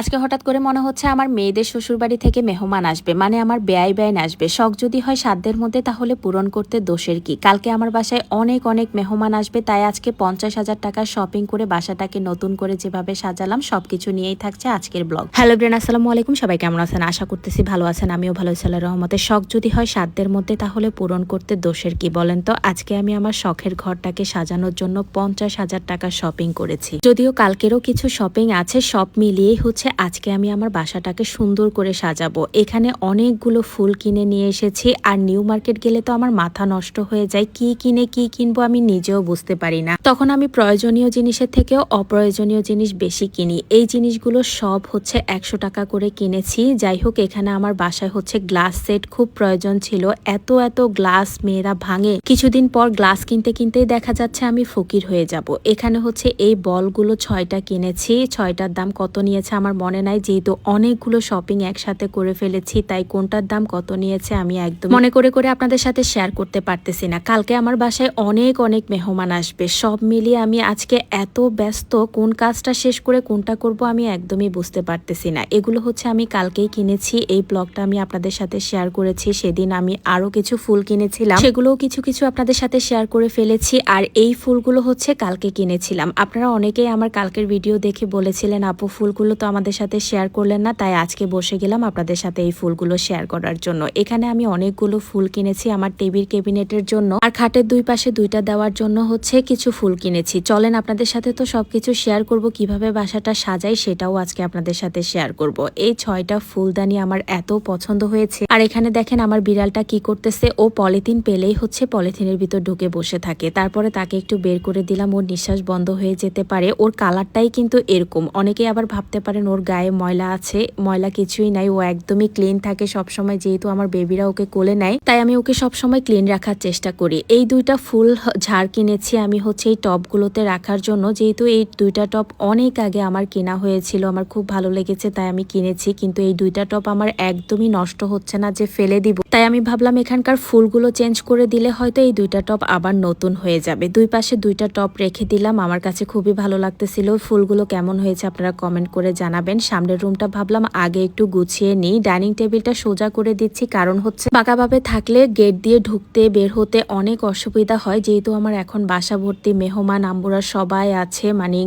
আজকে হঠাৎ করে মনে হচ্ছে আমার মেয়েদের শ্বশুরবাড়ি থেকে মেহমান আসবে মানে আমার ব্যয় বেআইন আসবে। শখ যদি হয় সাধ্যের মধ্যে, তাহলে পূরণ করতে দোষের কি? কালকে আমার বাসায় অনেক অনেক মেহমান আসবে, তাই আজকে পঞ্চাশ হাজার টাকার শপিং করে বাসাটাকে নতুন করে যেভাবে সাজালাম, সবকিছু নিয়েই থাকছে আজকের ব্লগ হ্যালো ব্রেন আসসালামু আলাইকুম, সবাই কেমন আছেন? আশা করতেছি ভালো আছেন, আমিও ভালো আল্লাহর রহমতে। শখ যদি হয় সাধ্যের মধ্যে, তাহলে পূরণ করতে দোষের কি বলেন তো? আজকে আমি আমার শখের ঘরটাকে সাজানোর জন্য পঞ্চাশ হাজার টাকা শপিং করেছি। যদিও কালকেরও কিছু শপিং আছে, সব মিলিয়েই হচ্ছে আজকে আমি আমার বাসাটাকে সুন্দর করে সাজাবো। এখানে অনেকগুলো ফুল কিনে নিয়ে এসেছি আর নিউ মার্কেট গেলে তো আমার মাথা নষ্ট হয়ে যায়। কি কিনে, কি কিনবো আমি নিজেও বুঝতে পারি না। তখন আমি প্রয়োজনীয় জিনিসের থেকেও অপ্রয়োজনীয় জিনিস বেশি কিনি। এই জিনিসগুলো সব হচ্ছে একশো টাকা করে কিনেছি। যাই হোক, এখানে আমার বাসায় হচ্ছে গ্লাস সেট খুব প্রয়োজন ছিল। এত এত গ্লাস মেয়েরা ভাঙে। কিছুদিন পর গ্লাস কিনতে, কিনতেই দেখা যাচ্ছে আমি ফকির হয়ে যাব। এখানে হচ্ছে এই বলগুলো ছয়টা কিনেছি। ছয়টার দাম কত নিয়েছে আমার মনে নাই যেহেতু অনেকগুলো শপিং একসাথে করে ফেলেছি, তাই কোনটার দাম কত নিয়েছে আমি একদম মনে করে করে আপনাদের সাথে শেয়ার করতে পারতেছি না। কালকে আমার বাসায় অনেক অনেক মেহমান আসবে। সব মিলিয়ে আমি আজকে এত ব্যস্ত, কোন কাজটা শেষ করে কোনটা করব আমি একদমই বুঝতে পারতেছি না। এগুলো হচ্ছে আমি কালকেই কিনেছি, এই ব্লগটা আমি আপনাদের সাথে শেয়ার করেছি। সেদিন আমি আরও কিছু ফুল কিনেছিলাম, সেগুলোও কিছু কিছু আপনাদের সাথে শেয়ার করে ফেলেছি। আর এই ফুলগুলো হচ্ছে কালকে কিনেছিলাম। আপনারা অনেকেই আমার কালকের ভিডিও দেখে বলেছিলেন, আপু, ফুলগুলো তো আমাদের সাথে শেয়ার করলেন না, তাই আজকে বসে গেলাম আপনাদের সাথে এই ফুলগুলো শেয়ার করার জন্য। এখানে আমি অনেকগুলো ফুল কিনেছি আমার টেবিল কেবিনেটের জন্য, আর খাটের দুই পাশে দুইটা দেওয়ার জন্য হচ্ছে কিছু ফুল কিনেছি। চলেন আপনাদের সাথে তো সবকিছু শেয়ার করব, কীভাবে বাসাটা সাজাই সেটাও আজকে আপনাদের সাথে শেয়ার করব। এই ছয়টা ফুলদানি আমার এত পছন্দ হয়েছে। আর এখানে দেখেন আমার বিড়ালটা কি করতেছে, ও পলিথিন পেলেই হচ্ছে পলিথিনের ভিতর ঢুকে বসে থাকে। তারপরে তাকে একটু বের করে দিলাম, ওর নিঃশ্বাস বন্ধ হয়ে যেতে পারে, ওর কালারটাই কিন্তু এরকম। অনেকেই আবার ভাবতে পারেন, ওর গায়ে ময়লা আছে, ময়লা কিছুই নাই, ও একদমই ক্লিন থাকে সবসময় যেহেতু আমার বেবিরা ওকে কোলে নেয়, তাই আমি ওকে সবসময় ক্লিন রাখার চেষ্টা করি। এই দুইটা ফুল ঝাড় কিনেছি আমি হচ্ছে এই টবগুলোতে রাখার জন্য, যেহেতু এই দুইটা টব অনেক আগে আমার কেনা হয়েছিল, আমার খুব ভালো লেগেছে তাই আমি কিনেছি, কিন্তু এই দুইটা টব আমার একদমই নষ্ট হচ্ছে না যে ফেলে দিব। তাই আমি ভাবলাম এখানকার ফুলগুলো চেঞ্জ করে দিলে হয়তো এই দুইটা টপ আবার নতুন হয়ে যাবে। দুই পাশে দুইটা টব রেখে দিলাম, আমার কাছে খুবই ভালো লাগতেছিল। ফুলগুলো কেমন হয়েছে আপনারা কমেন্ট করে জানাবেন। সামনের রুমটা ভাবলাম আগে একটু গুছিয়ে নিই। ডাইনিং টেবিলটা সোজা করে দিচ্ছি, কারণ হচ্ছে বাঁকাভাবে থাকলে গেট দিয়ে ঢুকতে বের হতে অনেক অসুবিধা হয়। যেহেতু আমার এখন বাসা ভর্তি, মেহমান আম্বুরা সবাই আছে মানে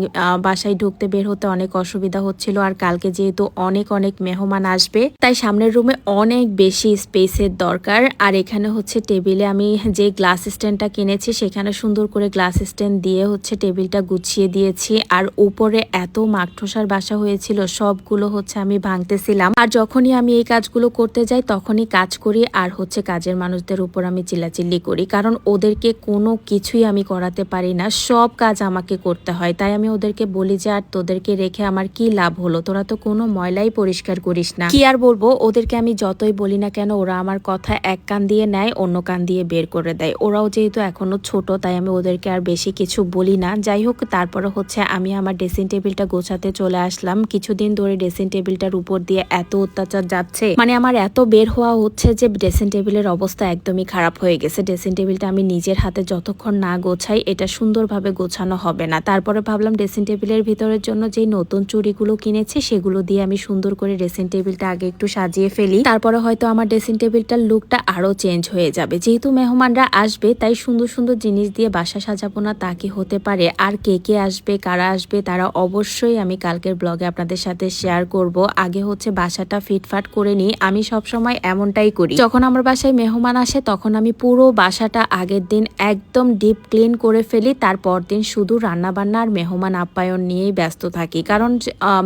বাসায় ঢুকতে বের হতে অনেক অসুবিধা হচ্ছিল। আর কালকে যেহেতু অনেক অনেক মেহমান আসবে, তাই সামনের রুমে অনেক বেশি স্পেসের দরকার। আর এখানে হচ্ছে টেবিলে আমি যে গ্লাস স্ট্যান্ডটা কিনেছি, সেখানে সুন্দর করে গ্লাস স্ট্যান্ড দিয়ে হচ্ছে টেবিলটা গুছিয়ে দিয়েছি। আর উপরে এত মাকঠোসার বাসা হয়েছিল সবগুলো হচ্ছে আমি ভাঙতেছিলাম। আর যখনই আমি এই কাজগুলো করতে যাই, তখনই কাজ করি আর হচ্ছে কাজের মানুষদের উপর আমি চিল্লাচিল্লি করি। কারণ ওদেরকে কোনো কিছুই আমি করাতে পারি না। সব কাজ আমাকে করতে হয়। তাই আমি ওদেরকে বলি যে, আর তোদেরকে রেখে আমার কি লাভ হলো? তোরা তো কোনো ময়লাই পরিষ্কার করিস না। কি আর বলব? ওদেরকে আমি যতই বলি না কেন, ওরা আমার কথা এক কান দিয়ে নেয়, অন্য কান দিয়ে বের করে দেয়। ওরাও যেহেতু এখনও ছোট, তাই আমি ওদেরকে আর বেশি কিছু বলি না। যাই হোক, তারপরে হচ্ছে আমি আমার ড্রেসিং টেবিলটা গোছাতে চলে আসলাম। কিছুদিন ধরে ড্রেসিং টেবিলটার উপর দিয়ে এত অত্যাচার যাচ্ছে। মানে আমার এত বের হওয়া হচ্ছে যে ড্রেসিং টেবিলের অবস্থা একদমই খারাপ হয়ে গেছে। ড্রেসিং টেবিলটা আমি নিজের হাতে যতক্ষণ না গোছাই, এটা সুন্দরভাবে গোছানো হবে না। তারপরে ভাবলাম ড্রেসিং টেবিলের ভিতরের জন্য যে নতুন চুড়িগুলো কিনেছি, সেগুলো দিয়ে আমি সুন্দর করে ড্রেসিং টেবিলটা আগে একটু সাজিয়ে ফেলি। তারপরে হয়তো আমার ড্রেসিং টেবিলটার লুকটা আরও চেঞ্জ হয়ে যাবে। যেহেতু মেহমানরা আসবে, তাই সুন্দর সুন্দর জিনিস দিয়ে বাসা সাজাবো না তা কি হতে পারে? আর কে কে আসবে, কারা আসবে, তারা অবশ্যই আমি কালকের ব্লগে আপনাদের সাথে শেয়ার করব। আগে হচ্ছে বাসাটা ফিটফাট করে নিই। আমি সব সময় এমনটাই করি। যখন আমার বাসায় মেহমান আসে, তখন আমি পুরো বাসাটা আগের দিন একদম ডিপ ক্লিন করে ফেলি। তারপর দিন শুধু রান্না বান্না আর মেহমান আপ্যায়ন নিয়েই ব্যস্ত থাকি। কারণ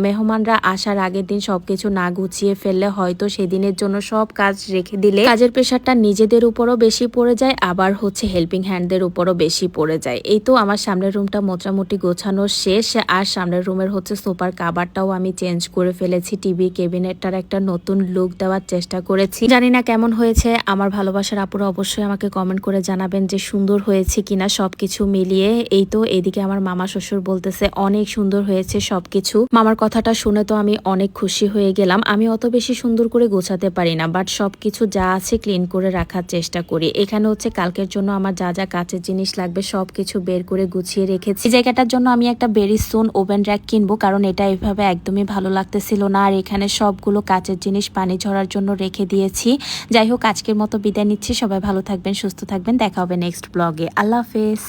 মেহমানরা আসার আগের দিন সবকিছু না গুছিয়ে ফেললে হয়তো সেদিনের জন্য সব কাজ রেখে দিলে কাজের প্রেশারটা নিজেদের উপরও বেশি পড়ে যায়, আবার হচ্ছে হেল্পিং হ্যান্ডদের উপরও বেশি পড়ে যায়। এই তো আমার সামনের রুমটা মোটামুটি গোছানো শেষ। আর সামনের রুমের হচ্ছে সোপার কাবারটাও আমি চেঞ্জ করে ফেলেছি টিভি কেবিনেটটার একটা নতুন লুক দেওয়ার চেষ্টা করেছি। জানি না কেমন হয়েছে, আমার ভালোবাসার আপুরা অবশ্যই আমাকে কমেন্ট করে জানাবেন যে সুন্দর হয়েছে কিনা সবকিছু মিলিয়ে। এই তো এদিকে আমার মামা শ্বশুর বলতেছে, অনেক সুন্দর হয়েছে সবকিছু। মামার কথাটা শুনে তো আমি অনেক খুশি হয়ে গেলাম। আমি অত বেশি সুন্দর করে গোছাতে পারি না বাট সবকিছু যা আছে ক্লিন করে রাখার চেষ্টা করি। এখানে হচ্ছে কালকের জন্য আমার যা যা কাচের জিনিস লাগবে সবকিছু বের করে গুছিয়ে রেখেছি। জায়গাটার জন্য আমি একটা বেরি সোন ওভেন র্যাক কিনবো, কারণ এটা এভাবে একদমই একদমই ভালো লাগতেছিল না। আর এখানে সবগুলো কাচের জিনিস পানি ঝরার জন্য রেখে দিয়েছি। যাই হোক, আজকের মতো বিদায় নিচ্ছি। সবাই ভালো থাকবেন, সুস্থ থাকবেন। দেখা হবে নেক্সট ব্লগে আল্লাহ হাফেজ।